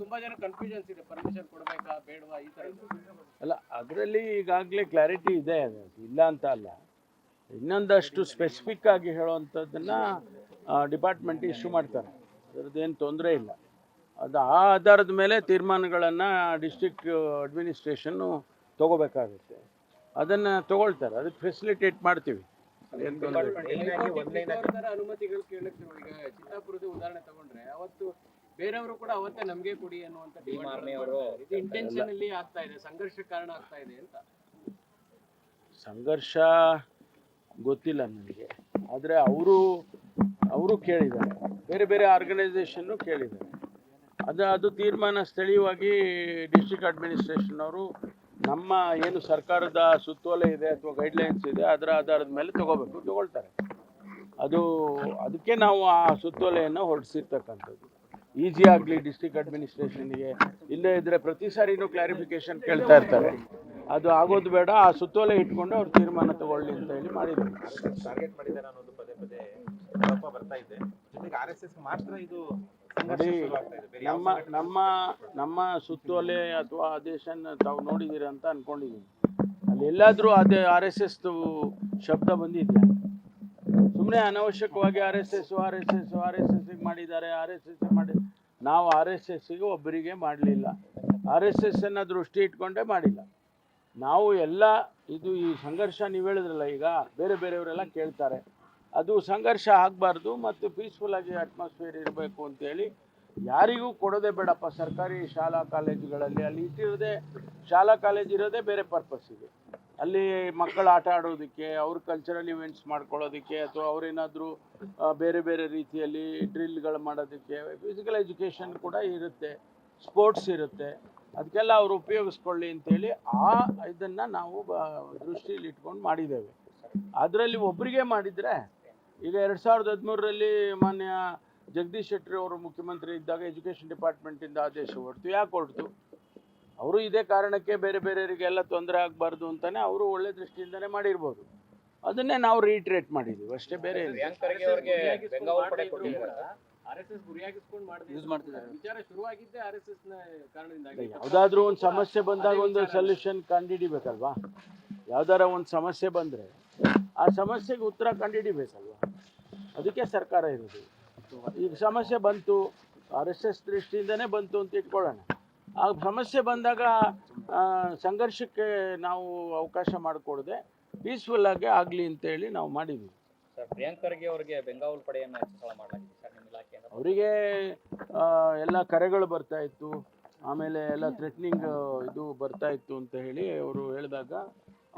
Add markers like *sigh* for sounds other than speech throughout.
ತುಂಬಾ ಜನ ಕನ್ಫ್ಯೂಷನ್ಸ್ ಇದೆ. ಪರ್ಮಿಷನ್ ಕೊಡಬೇಕಾ ಬೇಡವಾ ಈ ತರ ಅಲ್ಲ ಅದರಲ್ಲಿ ಈಗಾಗಲೇ ಕ್ಲಾರಿಟಿ ಇದೆ. ಅದು ಇಲ್ಲ ಅಂತ ಅಲ್ಲ. ಇನ್ನೊಂದಷ್ಟು ಸ್ಪೆಸಿಫಿಕ್ ಆಗಿ ಹೇಳುವಂಥದ್ದನ್ನು ಡಿಪಾರ್ಟ್ಮೆಂಟ್ ಇಶ್ಯೂ ಮಾಡ್ತಾರೆ. ಅದರದ್ದೇನು ತೊಂದರೆ ಇಲ್ಲ. ಅದು ಆ ಆಧಾರದ ಮೇಲೆ ತೀರ್ಮಾನಗಳನ್ನು ಡಿಸ್ಟ್ರಿಕ್ಟ್ ಅಡ್ಮಿನಿಸ್ಟ್ರೇಷನ್ನು ತಗೋಬೇಕಾಗುತ್ತೆ. ಅದನ್ನು ತಗೊಳ್ತಾರೆ. ಅದಕ್ಕೆ ಫೆಸಿಲಿಟೇಟ್ ಮಾಡ್ತೀವಿ. ಅನುಮತಿಗಳು ಕೇಳಕ್ಕೆ ಈಗ ಚಿತ್ತಾಪುರದ ಉದಾಹರಣೆ ತಗೊಂಡ್ರೆ ಅವತ್ತು ಬೇರೆಯವರು ಕೂಡ ಅವತ್ತೇ ನಮಗೆ ಕೊಡಿ ಅನ್ನುವಂತ. ಇದು. ಇಂಟೆನ್ಷನಲಿ ಆಗ್ತಾ ಇದೆ. ಸಂಘರ್ಷ ಕಾರಣ ಆಗ್ತಾ ಇದೆ ಅಂತ. ಸಂಘರ್ಷ ಗೊತ್ತಿಲ್ಲ ನನಗೆ. ಆದರೆ ಅವರು ಅವರು ಕೇಳಿದ್ದಾರೆ. ಬೇರೆ ಬೇರೆ ಆರ್ಗನೈಸೇಷನ್ನು ಕೇಳಿದ್ದಾರೆ. ಅದು ಅದು ತೀರ್ಮಾನ ಸ್ಥಳೀಯವಾಗಿ ಡಿಸ್ಟ್ರಿಕ್ಟ್ ಅಡ್ಮಿನಿಸ್ಟ್ರೇಷನ್ ಅವರು ನಮ್ಮ ಏನು ಸರ್ಕಾರದ ಸುತ್ತೋಲೆ ಇದೆ ಅಥವಾ ಗೈಡ್ಲೈನ್ಸ್ ಇದೆ, ಅದರ ಆಧಾರದ ಮೇಲೆ ತಗೋಬೇಕು, ತಗೊಳ್ತಾರೆ. ಅದು, ಅದಕ್ಕೆ ನಾವು ಆ ಸುತ್ತೋಲೆಯನ್ನು ಹೊರಡಿಸಿರ್ತಕ್ಕಂಥದ್ದು. ಈಸಿ ಆಗಲಿ ಡಿಸ್ಟ್ರಿಕ್ಟ್ ಅಡ್ಮಿನಿಸ್ಟ್ರೇಷನ್ಗೆ ಇಲ್ಲೇ ಇದ್ದರೆ ಪ್ರತಿ ಸಾರಿನೂ ಕ್ಲಾರಿಫಿಕೇಶನ್ ಕೇಳ್ತಾ ಇರ್ತಾರೆ. ಅದು ಆಗೋದು ಬೇಡ, ಆ ಸುತ್ತೋಲೆ ಇಟ್ಕೊಂಡು ಅವ್ರು ತೀರ್ಮಾನ ತಗೊಳ್ಳಿ ಅಂತ ಹೇಳಿ ಮಾಡಿದ್ರು. ಟಾರ್ಗೆಟ್ ಮಾಡಿದ್ದಾರೆ ಅನ್ನೋದು ಪದೇ ಪದೇ ಬರ್ತಾ ಇದೆ. ಜೊತೆಗೆ ಆರ್ ಎಸ್ ಎಸ್ ಮಾತ್ರ ಇದು ನಮ್ಮ ನಮ್ಮ ನಮ್ಮ ಸುತ್ತೋಲೆ ಅಥವಾ ಆದೇಶನ ತಾವು ನೋಡಿದ್ದೀರ ಅಂತ ಅನ್ಕೊಂಡಿದ್ದೀನಿ ಅಲ್ಲಿ ಎಲ್ಲಾದರೂ ಅದೇ ಆರ್ ಎಸ್ ಎಸ್ ಶಬ್ದ ಬಂದಿದೆ ಸುಮ್ಮನೆ ಅನವಶ್ಯಕವಾಗಿ R S S R S S R S S ಮಾಡಿದ್ದಾರೆ ಆರ್ ಎಸ್ ಎಸ್ ಮಾಡಿ ನಾವು ಆರ್ ಎಸ್ ಎಸ್ಸಿಗೆ ಒಬ್ಬರಿಗೆ ಮಾಡಲಿಲ್ಲ. ಆರ್ ಎಸ್ ಎಸ್ ಅನ್ನ ದೃಷ್ಟಿ ಇಟ್ಕೊಂಡೇ ಮಾಡಿಲ್ಲ. ನಾವು ಎಲ್ಲ, ಇದು ಈ ಸಂಘರ್ಷ ನೀವು ಹೇಳಿದ್ರಲ್ಲ ಈಗ, ಬೇರೆ ಬೇರೆಯವರೆಲ್ಲ ಕೇಳ್ತಾರೆ. ಅದು ಸಂಘರ್ಷ ಆಗಬಾರ್ದು ಮತ್ತು ಪೀಸ್ಫುಲ್ ಆಗಿ ಅಟ್ಮಾಸ್ಫಿಯರ್ ಇರಬೇಕು ಅಂತೇಳಿ ಯಾರಿಗೂ ಕೊಡೋದೇ ಬೇಡಪ್ಪ. ಸರ್ಕಾರಿ ಶಾಲಾ ಕಾಲೇಜುಗಳಲ್ಲಿ ಅಲ್ಲಿ ಇಟ್ಟಿರೋದೇ, ಶಾಲಾ ಕಾಲೇಜ್ ಇರೋದೇ ಬೇರೆ ಪರ್ಪಸ್ಸಿಗೆ ಅಲ್ಲಿ ಮಕ್ಕಳು ಆಟ ಆಡೋದಕ್ಕೆ, ಅವ್ರ ಕಲ್ಚರಲ್ ಇವೆಂಟ್ಸ್ ಮಾಡ್ಕೊಳ್ಳೋದಕ್ಕೆ ಅಥವಾ ಅವರೇನಾದರೂ ಬೇರೆ ಬೇರೆ ರೀತಿಯಲ್ಲಿ ಡ್ರಿಲ್ಗಳು ಮಾಡೋದಕ್ಕೆ ಫಿಸಿಕಲ್ ಎಜುಕೇಷನ್ ಕೂಡ ಇರುತ್ತೆ ಸ್ಪೋರ್ಟ್ಸ್ ಇರುತ್ತೆ. ಅದಕ್ಕೆಲ್ಲ ಅವರು ಉಪಯೋಗಿಸ್ಕೊಳ್ಳಿ ಅಂತೇಳಿ ಆ ಇದನ್ನು ನಾವು ದೃಷ್ಟಿಯಲ್ಲಿ ಇಟ್ಕೊಂಡು ಮಾಡಿದ್ದೇವೆ. ಅದರಲ್ಲಿ ಒಬ್ಬರಿಗೆ ಮಾಡಿದರೆ ಈಗ ಎರಡ್ ಸಾವಿರದ ಹದಿಮೂರರಲ್ಲಿ ಮಾನ್ಯ ಜಗದೀಶ್ ಶೆಟ್ಟರ್ ಅವರು ಮುಖ್ಯಮಂತ್ರಿ ಇದ್ದಾಗ ಎಜುಕೇಷನ್ ಡಿಪಾರ್ಟ್ಮೆಂಟಿಂದ ಆದೇಶ ಹೊರತು ಯಾಕೆ ಹೊರತು ಅವರು ಇದೇ ಕಾರಣಕ್ಕೆ ಬೇರೆ ಬೇರೆಯವರಿಗೆಲ್ಲ ತೊಂದರೆ ಆಗಬಾರ್ದು ಅಂತಾನೆ ಅವರು ಒಳ್ಳೆ ದೃಷ್ಟಿಯಿಂದನೇ ಮಾಡಿರ್ಬೋದು. ಅದನ್ನೇ ನಾವು ರೀಟ್ರೇಟ್ ಮಾಡಿದ್ದೀವಿ ಅಷ್ಟೇ ಬೇರೆ ಏನಿಲ್ಲ. ಆರ್ ಎಸ್ ಎಸ್ ಗುರಿಯಾಗಿಸ್ಕೊಂಡು ಮಾಡಿದ್ರೆ ವಿಚಾರ ಶುರುವಾಗಿದ್ದೆ ಆರ್ ಎಸ್ ಎಸ್ನ ಕಾರಣದಿಂದಾಗಿ ಯಾವುದಾದ್ರೂ ಒಂದು ಸಮಸ್ಯೆ ಬಂದಾಗ ಒಂದು ಸೊಲ್ಯೂಷನ್ ಕಂಡುಹಿಡಿಬೇಕಲ್ವಾ? ಯಾವ್ದಾರ ಒಂದು ಸಮಸ್ಯೆ ಬಂದರೆ ಆ ಸಮಸ್ಯೆಗೆ ಉತ್ತರ ಕಂಡುಹಿಡಿಬೇಕಲ್ವ? ಅದಕ್ಕೆ ಸರ್ಕಾರ ಇರೋದು. ಈಗ ಸಮಸ್ಯೆ ಬಂತು ಆರ್ ಎಸ್ ಎಸ್ ದೃಷ್ಟಿಯಿಂದನೇ ಬಂತು ಅಂತ ಇಟ್ಕೊಳ್ಳೋಣ. ಆ ಸಮಸ್ಯೆ ಬಂದಾಗ ಸಂಘರ್ಷಕ್ಕೆ ನಾವು ಅವಕಾಶ ಮಾಡಿಕೊಡದೆ ಪೀಸ್ಫುಲ್ ಆಗಿ ಆಗಲಿ ಅಂತೇಳಿ ನಾವು ಮಾಡಿದ್ವಿ. ಸರ್ ಪ್ರಿಯಾಂಕ್ ಖರ್ಗೆ ಅವರಿಗೆ ಬೆಂಗಾವಲು ಪಡೆಯನ್ನು ಮಾಡಲಾಗಿದೆ ಸರ್ ನಿಮ್ಮ ಇಲಾಖೆಯಿಂದ? ಅವರಿಗೆ ಎಲ್ಲ ಕರೆಗಳು ಬರ್ತಾ ಇತ್ತು. ಆಮೇಲೆ ಎಲ್ಲ ಥ್ರೆಟ್ನಿಂಗ್ ಇದು ಬರ್ತಾ ಇತ್ತು ಅಂತ ಹೇಳಿ ಅವರು ಹೇಳಿದಾಗ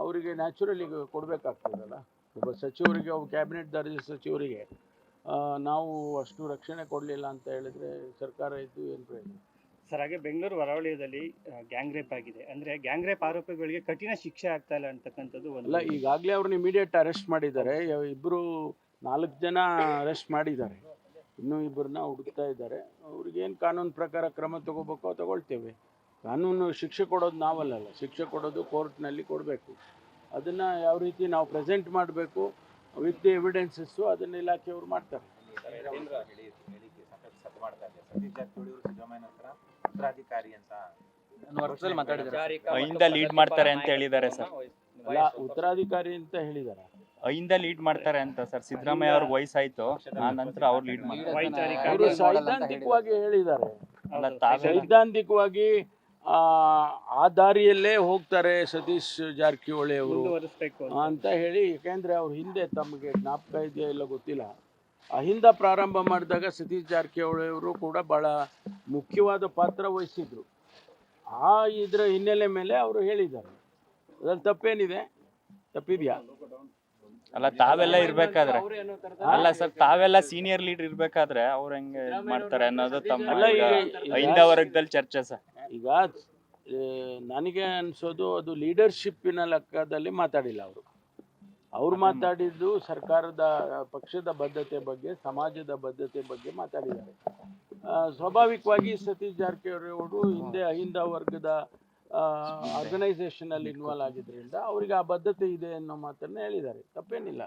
ಅವರಿಗೆ ನ್ಯಾಚುರಲಿ ಕೊಡಬೇಕಾಗ್ತದಲ್ಲ. ಒಬ್ಬ ಸಚಿವರಿಗೆ ಒಬ್ಬ ಕ್ಯಾಬಿನೆಟ್ ದರ್ಜೆ ಸಚಿವರಿಗೆ ನಾವು ಅಷ್ಟು ರಕ್ಷಣೆ ಕೊಡಲಿಲ್ಲ ಅಂತ ಹೇಳಿದ್ರೆ ಸರ್ಕಾರ ಇದ್ದು ಏನು ಪ್ರಯೋಜನ? ಸರ್ ಹಾಗೆ ಬೆಂಗಳೂರು ಹೊರವಲಯದಲ್ಲಿ ಗ್ಯಾಂಗ್ ರೇಪ್ ಆಗಿದೆ. ಅಂದರೆ ಗ್ಯಾಂಗ್ ರೇಪ್ ಆರೋಪಿಗಳಿಗೆ ಕಠಿಣ ಶಿಕ್ಷೆ ಆಗ್ತಾ ಇಲ್ಲ ಅಂತಕ್ಕಂಥದ್ದು ಅಲ್ಲ ಈಗಾಗಲೇ ಅವ್ರನ್ನ ಇಮಿಡಿಯೇಟ್ ಅರೆಸ್ಟ್ ಮಾಡಿದ್ದಾರೆ. ಇಬ್ಬರು ನಾಲ್ಕು ಜನ ಅರೆಸ್ಟ್ ಮಾಡಿದ್ದಾರೆ. ಇನ್ನೂ ಇಬ್ಬರನ್ನ ಹುಡುಕ್ತಾ ಇದ್ದಾರೆ. ಅವ್ರಿಗೇನು ಕಾನೂನು ಪ್ರಕಾರ ಕ್ರಮ ತಗೋಬೇಕೋ ತಗೊಳ್ತೇವೆ. ಕಾನೂನು ಶಿಕ್ಷೆ ಕೊಡೋದು ನಾವಲ್ಲಲ್ಲ. ಶಿಕ್ಷೆ ಕೊಡೋದು ಕೋರ್ಟ್ನಲ್ಲಿ ಕೊಡಬೇಕು. ಅದನ್ನು ಯಾವ ರೀತಿ ನಾವು ಪ್ರೆಸೆಂಟ್ ಮಾಡಬೇಕು ವಿತ್ ದಿ ಎವಿಡೆನ್ಸಸ್ಸು ಅದನ್ನು ಇಲಾಖೆಯವರು ಮಾಡ್ತಾರೆ. ಐಂದ ಹೇಳಿದಾರೆ lead ಮಾಡ್ತಾರೆ ಅಂತ ಹೇಳಿದ್ದಾರೆ ಸರ್. ಅಲ್ಲ ಉತ್ತರಾಧಿಕಾರಿ ಅಂತ ಹೇಳಿದ್ದಾರೆ ಅಹಿಂದ ಲೀಡ್ ಮಾಡ್ತಾರೆ ಅಂತ ಸರ್. ಸಿದ್ದರಾಮಯ್ಯ ಅವ್ರ ವಯಸ್ಸಾಯ್ತು. ಆ ನಂತರ ಅವ್ರು ಲೀಡ್ ಮಾಡ್ತಾರೆ. ಸೈದ್ಧಾಂತಿಕವಾಗಿ ಹೇಳಿದ್ದಾರೆ. ಸೈದ್ಧಾಂತಿಕವಾಗಿ ಆ, ಆ ದಾರಿಯಲ್ಲೇ ಹೋಗ್ತಾರೆ ಸತೀಶ್ ಜಾರಕಿಹೊಳಿ ಅವರು ಅಂತ. ಹೇಳಿ ಯಾಕೆಂದ್ರೆ ಅವ್ರ ಹಿಂದೆ ತಮಗೆ ಜ್ಞಾಪಕ ಇದೆಯಾ ಇಲ್ಲ ಗೊತ್ತಿಲ್ಲ. ಅಹಿಂದ ಪ್ರಾರಂಭ ಮಾಡಿದಾಗ ಸತೀಶ್ ಜಾರಕಿಹೊಳಿ ಅವರು ಕೂಡ ಬಹಳ ಮುಖ್ಯವಾದ ಪಾತ್ರ ವಹಿಸಿದ್ರು. ಆ ಇದರ ಹಿನ್ನೆಲೆ ಮೇಲೆ ಅವರು ಹೇಳಿದ್ದಾರೆ. ಅದ್ರಲ್ಲಿ ತಪ್ಪೇನಿದೆ? ತಪ್ಪಿದ್ಯಾ? ಅಲ್ಲ ತಾವೆಲ್ಲ ಇರ್ಬೇಕಾದ್ರೆ. ಅಲ್ಲ ಸರ್ ತಾವೆಲ್ಲ ಸೀನಿಯರ್ ಲೀಡರ್ ಇರ್ಬೇಕಾದ್ರೆ ಅವ್ರ ಹೆಂಗೆ ಇದ್ ಮಾಡ್ತಾರೆ ಅನ್ನೋದು ತಮ್ಮ ಹಿಂದ ವರ್ಗದಲ್ಲಿ ಚರ್ಚೆ ಸರ್. ಈಗ ನನಗೆ ಅನ್ಸೋದು ಅದು ಲೀಡರ್ಶಿಪ್ಪಿನ ಲೆಕ್ಕದಲ್ಲಿ ಮಾತಾಡಿಲ್ಲ ಅವರು. ಅವ್ರು ಮಾತಾಡಿದ್ದು ಸರ್ಕಾರದ ಪಕ್ಷದ ಬದ್ಧತೆ ಬಗ್ಗೆ ಸಮಾಜದ ಬದ್ಧತೆ ಬಗ್ಗೆ ಮಾತಾಡಿದ್ದಾರೆ. ಸ್ವಾಭಾವಿಕವಾಗಿ ಸತೀಶ್ ಜಾರಕಿಹೊಳಿ ಅವರು ಹಿಂದೆ ಅಹಿಂದ ವರ್ಗದ ಆರ್ಗನೈಸೇಷನಲ್ಲಿ ಇನ್ವಾಲ್ವ್ ಆಗಿದ್ರಿಂದ ಅವರಿಗೆ ಆ ಬದ್ಧತೆ ಇದೆ ಅನ್ನೋ ಮಾತನ್ನ ಹೇಳಿದ್ದಾರೆ. ತಪ್ಪೇನಿಲ್ಲ.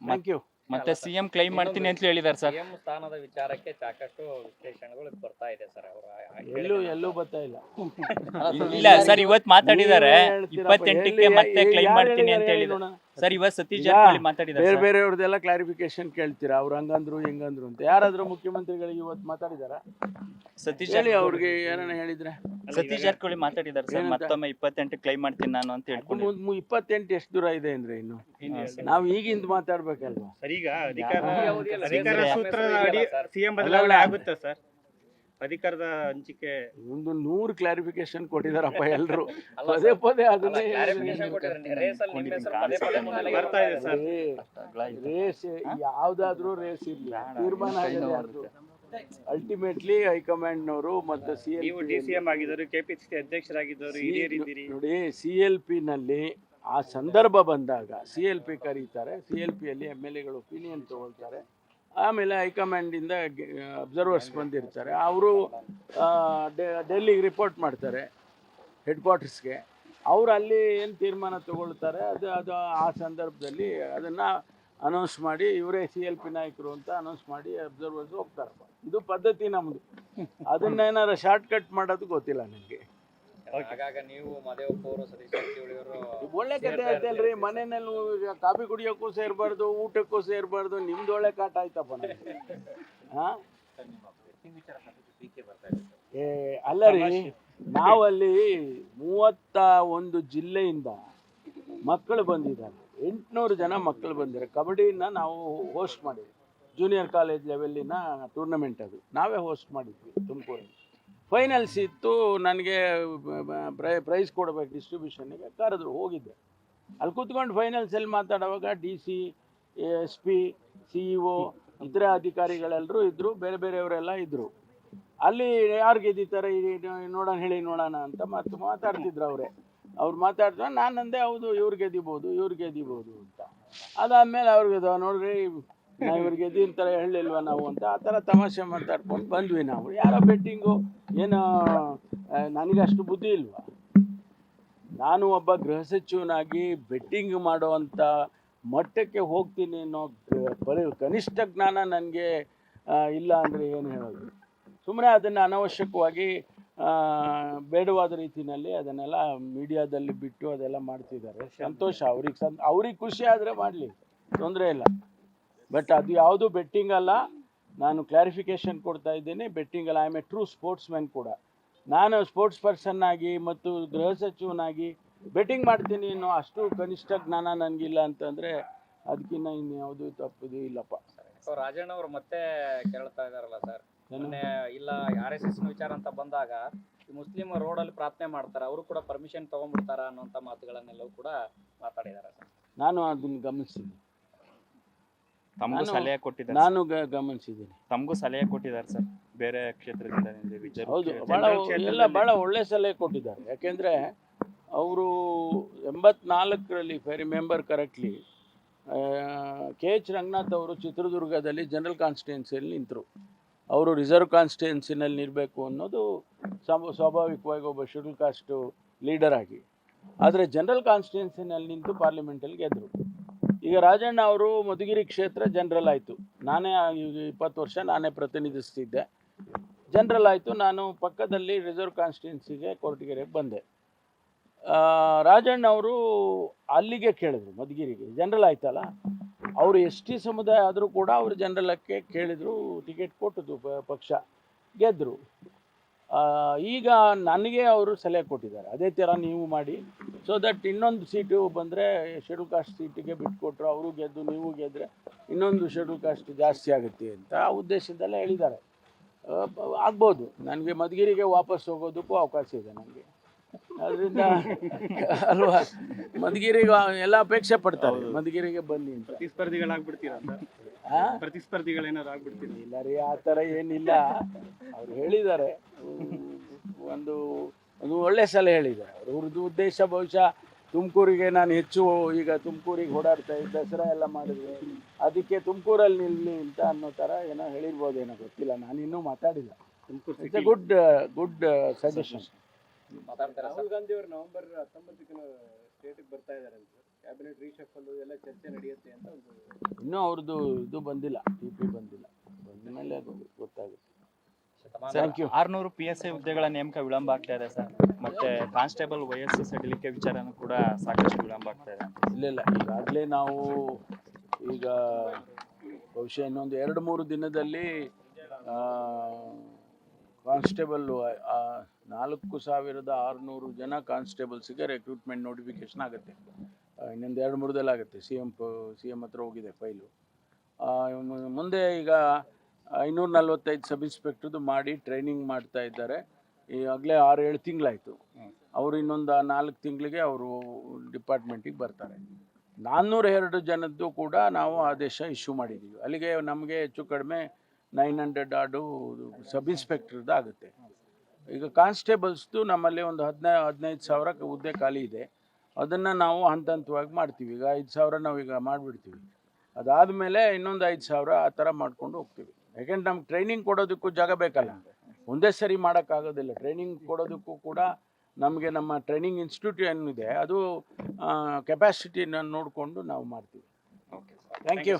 ಥ್ಯಾಂಕ್ ಯು ಮತ್ತೆ ಸಿಎಂ ಕ್ಲೈಮ್ ಮಾಡ್ತೀನಿ ಅಂತ ಹೇಳಿದಾರೆ ಸರ್. ಸಿಎಂ ಸ್ಥಾನದ ವಿಚಾರಕ್ಕೆ ಸಾಕಷ್ಟು ವಿಶ್ಲೇಷಣೆಗಳು ಬರ್ತಾ ಇದೆ ಸರ್ ಅವರು. ಎಲ್ಲೂ ಎಲ್ಲೂ ಬರ್ತಾ ಇಲ್ಲ. ಇಲ್ಲ ಸರ್ ಇವತ್ ಮಾತಾಡಿದ್ದಾರೆ. ಇಪ್ಪತ್ತೆಂಟಕ್ಕೆ ಮತ್ತೆ ಕ್ಲೈಮ್ ಮಾಡ್ತೀನಿ ಅಂತ ಹೇಳಿದ್ರು? ಸರ್ ಇವತ್ ಸತೀಶ್ ಜಾರಕಿಹೊಳಿ ಮಾತಾಡಿದ್ದಾರೆ ಬೇರೆ. ಬೇರೆಯವ್ರದ್ದೆಲ್ಲ ಕ್ಲಾರಿಫಿಕೇಶನ್ ಕೇಳ್ತೀರಾ? ಅವ್ರು ಹಂಗಂದ್ರು ಹಿಂಗಂದ್ರು ಅಂತ. ಯಾರಾದ್ರೂ ಮುಖ್ಯಮಂತ್ರಿಗಳಿಗೆ ಇವತ್ತು ಮಾತಾಡಿದಾರ? ಸತೀಶ್ ಹೇಳಿ ಅವ್ರಿಗೆ ಏನಾನ ಹೇಳಿದ್ರೆ. ಸತೀಶ್ ಜಾರಕಿಹೊಳಿ ಮಾತಾಡಿದ್ದಾರೆ ಸರ್. ಮತ್ತೊಮ್ಮೆ ಇಪ್ಪತ್ತೆಂಟು ಕ್ಲೈಮ್ ಮಾಡ್ತೀನಿ ನಾನು ಅಂತ ಹೇಳ್ಕೊಂಡು ಇಪ್ಪತ್ತೆಂಟು ಎಷ್ಟು ದೂರ ಇದೆ ಅಂದ್ರೆ ಇನ್ನು? ನಾವು ಈಗಿಂದ ಮಾತಾಡ್ಬೇಕಲ್ವಾ? ಸರ್ ಈಗ ಅಧಿಕಾರ ಸಿಎಂ ಸೂತ್ರದ ಅಡಿ ಸಿಎಂ ಬದಲಾವಣೆ. ಆಗುತ್ತಾ ಸರ್? ಅಧಿಕಾರದ ಹಂಚಿಕೆ. ಒಂದು ನೂರು ಕ್ಲಾರಿಫಿಕೇಶನ್ ಕೊಟ್ಟಿದಾರಪ್ಪ *laughs* ಎಲ್ಲರೂ ಪದೇ ಪದೇ ಅದನ್ನೇ. ರೇಸ್ ಯಾವ್ದಾದ್ರೂ ರೇಸ್ ಇರಲಿ. ತೀರ್ಮಾನ ಅಲ್ಟಿಮೇಟ್ಲಿ ಹೈಕಮಾಂಡ್ನವರು ಮತ್ತು C L D C M ಆಗಿದ್ದರು ಕೆಪಿಸಿಸಿ ಅಧ್ಯಕ್ಷರಾಗಿದ್ದರು ರೀತಿ ನೋಡಿ ಸಿ ಎಲ್ ಪಿನಲ್ಲಿ ಆ ಸಂದರ್ಭ ಬಂದಾಗ ಸಿ ಎಲ್ ಪಿ ಕರೀತಾರೆ ಸಿ ಎಲ್ ಪಿಯಲ್ಲಿ ಎಂ ಎಲ್ ಎಗಳು ಒಪಿನಿಯನ್ ತಗೊಳ್ತಾರೆ. ಆಮೇಲೆ ಹೈಕಮಾಂಡಿಂದ ಅಬ್ಸರ್ವರ್ಸ್ ಬಂದಿರ್ತಾರೆ. ಅವರು ಡೆಲ್ಲಿಗೆ ರಿಪೋರ್ಟ್ ಮಾಡ್ತಾರೆ ಹೆಡ್ ಕ್ವಾರ್ಟರ್ಸ್ಗೆ ಅವರು ಅಲ್ಲಿ ಏನು ತೀರ್ಮಾನ ತಗೊಳ್ತಾರೆ ಅದು ಅದು ಆ ಸಂದರ್ಭದಲ್ಲಿ ಅದನ್ನು ಅನೌನ್ಸ್ ಮಾಡಿ ಇವರೇ ಸಿ ಎಲ್ ಪಿ ನಾಯಕರು ಅಂತ ಅನೌನ್ಸ್ ಮಾಡಿ ಅಬ್ಸರ್ವರ್ಸ್ ಹೋಗ್ತಾರಪ್ಪ. ಇದು ಪದ್ಧತಿ ನಮ್ಮದು ಅದನ್ನ ಏನಾರು ಶಾರ್ಟ್ ಕಟ್ ಮಾಡೋದು ಗೊತ್ತಿಲ್ಲ ನನಗೆ. ಆಗಾಗ ನೀವು ಮದೇವಪ್ಪ ಅವರು ಸತೀಶ್ ಜಾರಕಿಹೊಳಿ ಅವರು ಒಳ್ಳೆ ಕತೆ ಆಯ್ತಲ್ರಿ. ಮನೆಯಲ್ಲಿ ಕಾಫಿ ಕುಡಿಯೋಕ್ಕೂ ಸೇರ್ಬಾರ್ದು ಊಟಕ್ಕೂ ಸೇರ್ಬಾರ್ದು ನಿಮ್ದು ಒಳ್ಳೆ ಕಾಟ ಆಯ್ತಪ್ಪ ನನಗೆ *laughs* ಹಾ? ಏ ಅಲ್ಲ ರೀ ನಾವಲ್ಲಿ ಮೂವತ್ತ ಒಂದು ಜಿಲ್ಲೆಯಿಂದ ಮಕ್ಕಳು ಬಂದಿದ್ದಾರೆ. ಎಂಟುನೂರು ಜನ ಮಕ್ಕಳು ಬಂದಿದ್ದಾರೆ. ಕಬಡ್ಡಿನ ನಾವು ಹೋಸ್ಟ್ ಮಾಡಿದ್ವಿ. ಜೂನಿಯರ್ ಕಾಲೇಜ್ ಲೆವೆಲ್ಲಿನ ಟೂರ್ನಮೆಂಟ್ ಅದು. ನಾವೇ ಹೋಸ್ಟ್ ಮಾಡಿದ್ವಿ ತುಮಕೂರಲ್ಲಿ. ಫೈನಲ್ಸ್ ಇತ್ತು, ನನಗೆ ಪ್ರೈಸ್ ಕೊಡಬೇಕು ಡಿಸ್ಟ್ರಿಬ್ಯೂಷನ್ಗೆ ಕರೆದ್ರು, ಹೋಗಿದ್ದೆ. ಅಲ್ಲಿ ಕೂತ್ಕೊಂಡು ಫೈನಲ್ಸಲ್ಲಿ ಮಾತಾಡುವಾಗ D C S P C E O ಇತರ ಅಧಿಕಾರಿಗಳೆಲ್ಲರೂ ಇದ್ದರು ಬೇರೆ ಬೇರೆಯವರೆಲ್ಲ ಇದ್ದರು ಅಲ್ಲಿ ಯಾರು ಗೆದ್ದಿತಾರೆ ನೋಡೋಣ, ಹೇಳಿ, ನೋಡೋಣ ಅಂತ ಮತ್ತು ಮಾತಾಡ್ತಿದ್ರು ಅವರೇ. ಅವ್ರು ಮಾತಾಡ್ತಾರೆ ನಾನು ಅಂದೆ, ಹೌದು, ಇವ್ರು ಗೆದಿಬೋದು ಇವ್ರು ಗೆದ್ದಿಬೋದು ಅಂತ. ಅದಾದಮೇಲೆ ಅವ್ರಿಗೆ ನೋಡ್ರಿ ನಾವು ಇವ್ರಿಗೆ ದಿನ ತರ ಹೇಳಿಲ್ವಾ ನಾವು ಅಂತ ಆ ಥರ ತಮಾಷೆ ಮಾತಾಡ್ಕೊಂಡು ಬಂದ್ವಿ ನಾವು. ಯಾರೋ ಬೆಟ್ಟಿಂಗು, ಏನು ನನಗೆ ಅಷ್ಟು ಬುದ್ಧಿ ಇಲ್ವಾ? ನಾನು ಒಬ್ಬ ಗೃಹ ಸಚಿವನಾಗಿ ಬೆಟ್ಟಿಂಗ್ ಮಾಡುವಂಥ ಮಟ್ಟಕ್ಕೆ ಹೋಗ್ತೀನಿ ಅನ್ನೋ ಬರೀ ಕನಿಷ್ಠ ಜ್ಞಾನ ನನಗೆ ಇಲ್ಲ ಅಂದರೆ ಏನು ಹೇಳೋದು? ಸುಮ್ಮನೆ ಅದನ್ನು ಅನವಶ್ಯಕವಾಗಿ ಬೇಡವಾದ ರೀತಿಯಲ್ಲಿ ಅದನ್ನೆಲ್ಲ ಮೀಡಿಯಾದಲ್ಲಿ ಬಿಟ್ಟು ಅದೆಲ್ಲ ಮಾಡ್ತಿದ್ದಾರೆ. ಸಂತೋಷ, ಅವ್ರಿಗೆ ಸಂ ಅವ್ರಿಗೆ ಖುಷಿ ಆದರೆ ಮಾಡಲಿ, ತೊಂದರೆ ಇಲ್ಲ. ಬಟ್ ಅದು ಯಾವುದು ಬೆಟ್ಟಿಂಗ್ ಅಲ್ಲ. ನಾನು ಕ್ಲಾರಿಫಿಕೇಶನ್ ಕೊಡ್ತಾ ಇದ್ದೇನೆ. ಬೆಟ್ಟಿಂಗ್ ಅಲ್ಲ I am a true sports man ಕೂಡ. ನಾನು ಸ್ಪೋರ್ಟ್ಸ್ ಪರ್ಸನ್ ಆಗಿ ಮತ್ತು ಗೃಹ ಸಚಿವನಾಗಿ ಬೆಟ್ಟಿಂಗ್ ಮಾಡ್ತೀನಿ ಅನ್ನೋ ಅಷ್ಟು ಕನಿಷ್ಠ ಜ್ಞಾನ ನನಗಿಲ್ಲ ಅಂತಂದರೆ ಅದಕ್ಕಿಂತ ಇನ್ಯಾವುದು ತಪ್ಪದು ಇಲ್ಲಪ್ಪ. ಸೊ ರಾಜಣ್ಣ ಅವರು ಮತ್ತೆ ಕೇಳ್ತಾ ಇದಾರಲ್ಲ ಸರ್? ಮೊನ್ನೆ ಇಲ್ಲ ಆರ್ ಎಸ್ ಎಸ್ ವಿಚಾರ ಅಂತ ಬಂದಾಗ ಈ ಮುಸ್ಲಿಂ ರೋಡ್ ಅಲ್ಲಿ ಪ್ರಾರ್ಥನೆ ಮಾಡ್ತಾರೆ ಅವರು ಕೂಡ ಪರ್ಮಿಷನ್ ತಗೊಂಡ್ಬಿಡ್ತಾರ ಅನ್ನೋಂತ ಮಾತುಗಳನ್ನೆಲ್ಲವೂ ಕೂಡ ಮಾತಾಡಿದ್ದಾರೆ ಸರ್ ನಾನು ಅದನ್ನು ಗಮನಿಸಿದ್ದೀನಿ ತಮಗೂ ನಾನು- ಸಲಹೆ ಕೊಟ್ಟಿದ್ದಾರೆ ನಾನು ಗ- ಗಮನಿಸಿದ್ದೀನಿ. ತಮಗೂ ಸಲಹೆ ಕೊಟ್ಟಿದ್ದಾರೆ ಸರ್ ಬೇರೆ ಕ್ಷೇತ್ರದಿಂದ ನಿಮ್ಗೆ ವಿಚಾರ ಹೌದು ಕ್ಷೇತ್ರದಲ್ಲಿ- ಭಾಳ ಒಳ್ಳೆ ಸಲಹೆ ಕೊಟ್ಟಿದ್ದಾರೆ. ಯಾಕೆಂದ್ರೆ ಅವರು ಎಂಬತ್ನಾಲ್ಕರಲ್ಲಿ if I remember correctly K H Ranganath ಅವರು ಚಿತ್ರದುರ್ಗದಲ್ಲಿ ಜನರಲ್ ಕಾನ್ಸ್ಟಿಟ್ಯೂನ್ಸಿಯಲ್ಲಿ ನಿಂತರು. ಅವರು ರಿಸರ್ವ್ ಕಾನ್ಸ್ಟಿಟ್ಯೂನ್ಸಿನಲ್ಲಿ ನಿಲ್ಲಬೇಕು ಅನ್ನೋದು ಸ್ವ ಸ್ವಾಭಾವಿಕವಾಗಿ ಒಬ್ಬ ಶೆಡ್ಯೂಲ್ ಕಾಸ್ಟು ಲೀಡರ್ ಆಗಿ. ಆದರೆ ಜನರಲ್ ಕಾನ್ಸ್ಟಿಟ್ಯೂನ್ಸಿನಲ್ಲಿ ನಿಂತು ಪಾರ್ಲಿಮೆಂಟಲ್ಲಿ ಗೆದ್ದರು ಈಗ ರಾಜಣ್ಣ ಅವರು ಮಧುಗಿರಿ ಕ್ಷೇತ್ರ ಜನರಲ್ ಆಯಿತು. ನಾನೇ ಇಪ್ಪತ್ತು ವರ್ಷ ನಾನೇ ಪ್ರತಿನಿಧಿಸ್ತಿದ್ದೆ. ಜನರಲ್ ಆಯಿತು, ನಾನು ಪಕ್ಕದಲ್ಲಿ ರಿಸರ್ವ್ ಕಾನ್ಸ್ಟಿಟ್ಯೂನ್ಸಿಗೆ ಕೊರಟಗೆರೆಗೆ ಬಂದೆ. ರಾಜಣ್ಣ ಅವರು ಅಲ್ಲಿಗೆ ಕೇಳಿದ್ರು, ಮಧುಗಿರಿಗೆ. ಜನರಲ್ ಆಯ್ತಲ್ಲ? ಅವರು ಎಸ್ ಟಿ ಸಮುದಾಯ ಆದರೂ ಕೂಡ ಅವರು ಜನರಲಕ್ಕೆ ಕೇಳಿದರು, ಟಿಕೆಟ್ ಕೊಟ್ಟದ್ದು ಪಕ್ಷ. ಗೆದ್ದರು ಈಗ ನನಗೆ ಅವರು ಸಲಹೆ ಕೊಟ್ಟಿದ್ದಾರೆ. ಅದೇ ಥರ ನೀವು ಮಾಡಿ. ಸೊ ದಟ್ ಇನ್ನೊಂದು ಸೀಟು ಬಂದರೆ ಶೆಡ್ಯೂಲ್ ಕಾಸ್ಟ್ ಸೀಟಿಗೆ ಬಿಟ್ಕೊಟ್ರು ಅವರು ಗೆದ್ದು ನೀವು ಗೆದ್ದರೆ ಇನ್ನೊಂದು ಶೆಡ್ಯೂಲ್ ಕಾಸ್ಟ್ ಜಾಸ್ತಿ ಆಗುತ್ತೆ ಅಂತ ಆ ಉದ್ದೇಶದಲ್ಲೇ ಹೇಳಿದ್ದಾರೆ ಆಗ್ಬೋದು. ನನಗೆ ಮಧುಗಿರಿಗೆ ವಾಪಸ್ ಹೋಗೋದಕ್ಕೂ ಅವಕಾಶ ಇದೆ ನನಗೆ. ಅದರಿಂದ ಅಲ್ವಾ? ಮಧುಗಿರಿಗೆ ಎಲ್ಲ ಅಪೇಕ್ಷೆ ಪಡ್ತಾರೆ. ಮಧುಗಿರಿಗೆ ಬನ್ನಿ ಅಂತ. ಪ್ರತಿಸ್ಪರ್ಧಿಗಳಾಗ್ಬಿಡ್ತೀರಾ? ಪ್ರತಿಸ್ಪರ್ಧಿಗಳೇನಾದ್ರು ಆಗ್ಬಿಡ್ತೀರಾ? ಇಲ್ಲ ರೀ ಆ ಥರ ಏನಿಲ್ಲ. ಅವ್ರು ಹೇಳಿದ್ದಾರೆ. ಒಂದು ಒಂದು ಒಳ್ಳೆ ಸಲ ಹೇಳಿದ್ದಾರೆ. ಅವ್ರದ್ದು ಉದ್ದೇಶ ಬಹುಶಃ ತುಮಕೂರಿಗೆ ನಾನು ಹೆಚ್ಚು ಈಗ ತುಮಕೂರಿಗೆ ಓಡಾಡ್ತಾ ಇದ್ದೆ ದಸರಾ ಎಲ್ಲ ಮಾಡಿದ್ವಿ ಅದಕ್ಕೆ ತುಮಕೂರಲ್ಲಿ ನಿಲ್ಲಿ ಅಂತ ಅನ್ನೋ ಥರ ಏನೋ ಹೇಳಿರ್ಬೋದೇನೋ ಗೊತ್ತಿಲ್ಲ. ನಾನು ಇನ್ನೂ ಮಾತಾಡಿಲ್ಲ. Tumakuru it's a good good suggestion Rahul Gandhi ಅವರು ನವೆಂಬರ್ ಹತ್ತೊಂಬತ್ತಕ್ಕೆ ಸ್ಟೇಟಿಗೆ ಬರ್ತಾ ಇದಾರೆ ಅಂತ. ಕ್ಯಾಬಿನೆಟ್ ರೀಶಫಲ್ ಎಲ್ಲ ಚರ್ಚೆ ನಡೆಯುತ್ತೆ ಅಂತ ಒಂದು ಇನ್ನೂ ಅವ್ರದ್ದು ಇದು ಬಂದಿಲ್ಲ ಟಿ ಪಿ ಬಂದಿಲ್ಲ. ಬಂದ ಮೇಲೆ ಅದು ಗೊತ್ತಾಗುತ್ತೆ. ಸರ್ ಥ್ಯಾಂಕ್ ಯು ಆರ್ನೂರು ಪಿ ಎಸ್ ಐ ಹುದ್ದೆಗಳ ನೇಮಕ ವಿಳಂಬ ಆಗ್ತಾ ಇದೆ ಸರ್. ಮತ್ತೆ ಕಾನ್ಸ್ಟೇಬಲ್ ವಯಸ್ಸು ಸಡಿಲಿಕೆ ವಿಚಾರನೂ ಕೂಡ ಸಾಕಷ್ಟು ವಿಳಂಬ ಆಗ್ತಾ ಇದೆ. ಇಲ್ಲ ಇಲ್ಲ. ಈಗಾಗಲೇ ನಾವು ಈಗ ಬಹುಶಃ ಇನ್ನೊಂದು ಎರಡು ಮೂರು ದಿನದಲ್ಲಿ ಕಾನ್ಸ್ಟೇಬಲ್ ನಾಲ್ಕು ಸಾವಿರದ ಆರುನೂರು ಜನ ಕಾನ್ಸ್ಟೇಬಲ್ಸಿಗೆ ರೆಕ್ರೂಟ್ಮೆಂಟ್ ನೋಟಿಫಿಕೇಶನ್ ಆಗುತ್ತೆ. ಇನ್ನೊಂದು ಎರಡು ಮೂರದಲ್ಲಿ ಆಗುತ್ತೆ. ಸಿ ಎಂ ಸಿ ಎಂ ಹತ್ರ ಹೋಗಿದೆ ಫೈಲು. ಮುಂದೆ ಈಗ ಐನೂರ ನಲ್ವತ್ತೈದು ಸಬ್ ಇನ್ಸ್ಪೆಕ್ಟ್ರದ್ದು ಮಾಡಿ ಟ್ರೈನಿಂಗ್ ಮಾಡ್ತಾ ಇದ್ದಾರೆ. ಈಗಾಗಲೇ ಆರು ಏಳು ತಿಂಗಳಾಯಿತು. ಅವರು ಇನ್ನೊಂದು ನಾಲ್ಕು ತಿಂಗಳಿಗೆ ಅವರು ಡಿಪಾರ್ಟ್ಮೆಂಟಿಗೆ ಬರ್ತಾರೆ. ನಾನ್ನೂರ ಎರಡು ಜನದ್ದು ಕೂಡ ನಾವು ಆದೇಶ ಇಶ್ಯೂ ಮಾಡಿದ್ದೀವಿ ಅಲ್ಲಿಗೆ ನಮಗೆ ಹೆಚ್ಚು ಕಡಿಮೆ ನೈನ್ ಹಂಡ್ರೆಡ್ ಆಡು ಸಬ್ ಇನ್ಸ್ಪೆಕ್ಟ್ರದ್ದು ಆಗುತ್ತೆ. ಈಗ ಕಾನ್ಸ್ಟೇಬಲ್ಸ್ದು ನಮ್ಮಲ್ಲಿ ಒಂದು ಹದಿನೈ ಹದಿನೈದು ಸಾವಿರ ಹುದ್ದೆ ಖಾಲಿ ಇದೆ. ಅದನ್ನು ನಾವು ಹಂತ ಹಂತವಾಗಿ ಮಾಡ್ತೀವಿ. ಈಗ ಐದು ಸಾವಿರ ನಾವು ಈಗ ಮಾಡಿಬಿಡ್ತೀವಿ. ಅದಾದಮೇಲೆ ಇನ್ನೊಂದು ಐದು ಸಾವಿರ ಆ ಥರ ಮಾಡ್ಕೊಂಡು ಹೋಗ್ತೀವಿ. ಯಾಕೆಂದ್ರೆ ನಮ್ಗೆ ಟ್ರೈನಿಂಗ್ ಕೊಡೋದಕ್ಕೂ ಜಾಗ ಬೇಕಲ್ಲ. ಒಂದೇ ಸರಿ ಮಾಡೋಕ್ಕಾಗೋದಿಲ್ಲ. ಟ್ರೈನಿಂಗ್ ಕೊಡೋದಕ್ಕೂ ಕೂಡ ನಮಗೆ ನಮ್ಮ ಟ್ರೈನಿಂಗ್ ಇನ್ಸ್ಟಿಟ್ಯೂಟ್ ಏನಿದೆ ಅದು ಕೆಪಾಸಿಟಿನ ನೋಡಿಕೊಂಡು ನಾವು ಮಾಡ್ತೀವಿ. Okay thank you